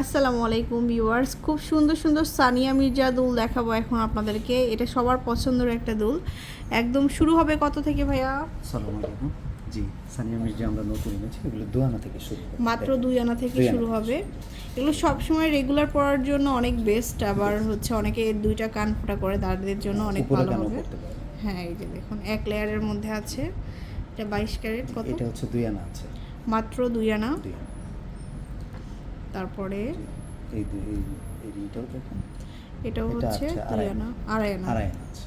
আসসালামু আলাইকুম ভিউয়ার্স। খুব সুন্দর সুন্দর সানিয়া মির্জা দুল দেখাবো এখন আপনাদেরকে। এটা সবার পছন্দের একটা দুল। একদম শুরু হবে কত থেকে ভাইয়া? সালাম আলাইকুম। জি সানিয়া মির্জা আমরা নতুন এনেছি। এগুলো দোয়ানা থেকে শুরু মাত্র দুই আনা থেকে শুরু হবে। এগুলো সবসময় রেগুলার পরার জন্য অনেক বেস্ট আবার হচ্ছে অনেকে দুইটা কান ফোটা করে দাঁড়দের জন্য অনেক ভালো হবে। হ্যাঁ এই যে দেখুন এক লেয়ারের মধ্যে আছে। এটা বাইশ ক্যারেট কত? এটা হচ্ছে দুই আনা আছে। মাত্র দুই আনা। দুই আনা। তারপরে এই এই রিংটাও দেখেন এটাও এটা হচ্ছে আছে দুই আড়াই আনা আনা। আড়াই আনা আড়াই আনা আছে।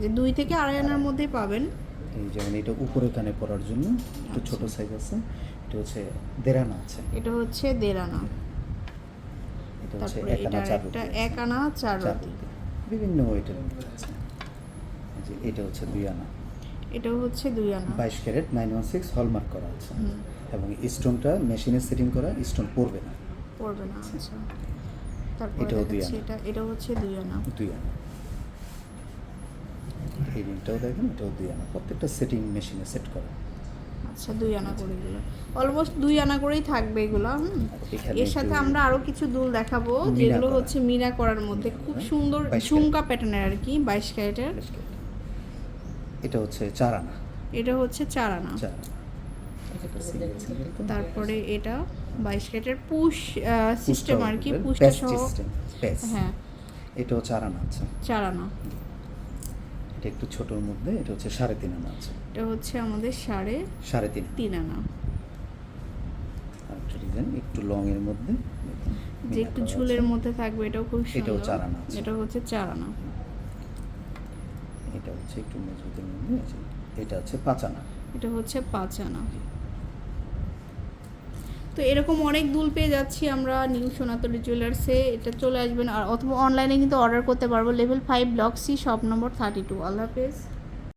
যে দুই থেকে আড়াই আনার মধ্যেই পাবেন। এই যেমন এটা উপরে কানে পরার জন্য একটু ছোট সাইজ আছে এটা হচ্ছে দেড় আনা আছে। এটা হচ্ছে দেড় আনা এটা হচ্ছে এক আনা চার রুটি বিভিন্ন ওয়েটের মধ্যে আছে। এটা হচ্ছে দুই আনা এটাও হচ্ছে দুই আনা। বাইশ carat nine one six hallmark করা আছে। এবং স্টোনটা মেশিনে সেটিং করা স্টোন পড়বে না। পড়বে না আচ্ছা। তারপরে এটাও দুই আনা। এটা এটাও হচ্ছে দুই আনা। দুই আনা। এই রিংটাও দেখেন এটাও দুই আনা। প্রত্যেকটা সেটিং মেশিনে সেট করা। আচ্ছা দুই আনা করে এগুলো অলমোস্ট দুই আনা করেই থাকবে এগুলো হুম। এর সাথে আমরা আরও কিছু দুল দেখাবো যেগুলো হচ্ছে মিনা করার মধ্যে খুব সুন্দর 22 ক্যারেট। ঝুমকা প্যাটার্নের আর কি বাইশ ক্যারেটের। এটা হচ্ছে চার আনা এটা হচ্ছে চার আনা এটা। তারপরে এটা বাইশ ক্যারেটের পুশ সিস্টেম আর কি পুশটা সহ। হ্যাঁ। এটাও চার আনা আছে। চার আনা এটা একটু ছোটোর মধ্যে এটা হচ্ছে সাড়ে তিন আনা আছে। এটা হচ্ছে আমাদের সাড়ে সাড়ে তিন তিন আনা। একটা ডিজাইন একটু লং এর মধ্যে। যে একটু ঝুলের মধ্যে থাকবে এটাও খুব এটাও সুন্দর। চার আনা এটা হচ্ছে চার আনা এটা হচ্ছে একটু মজবুতের মধ্যে আছে। এটা হচ্ছে পাঁচ আনা। এটা হচ্ছে পাঁচ আনা। তো এরকম অনেক দুল পেয়ে যাচ্ছি আমরা নিউ সোনাতলি জুয়েলার্সে, এটা চলে আসবেন। আর অথবা অনলাইনে কিন্তু অর্ডার করতে পারব। Level five block C shop number thirty two আল্লাহ হাফেজ।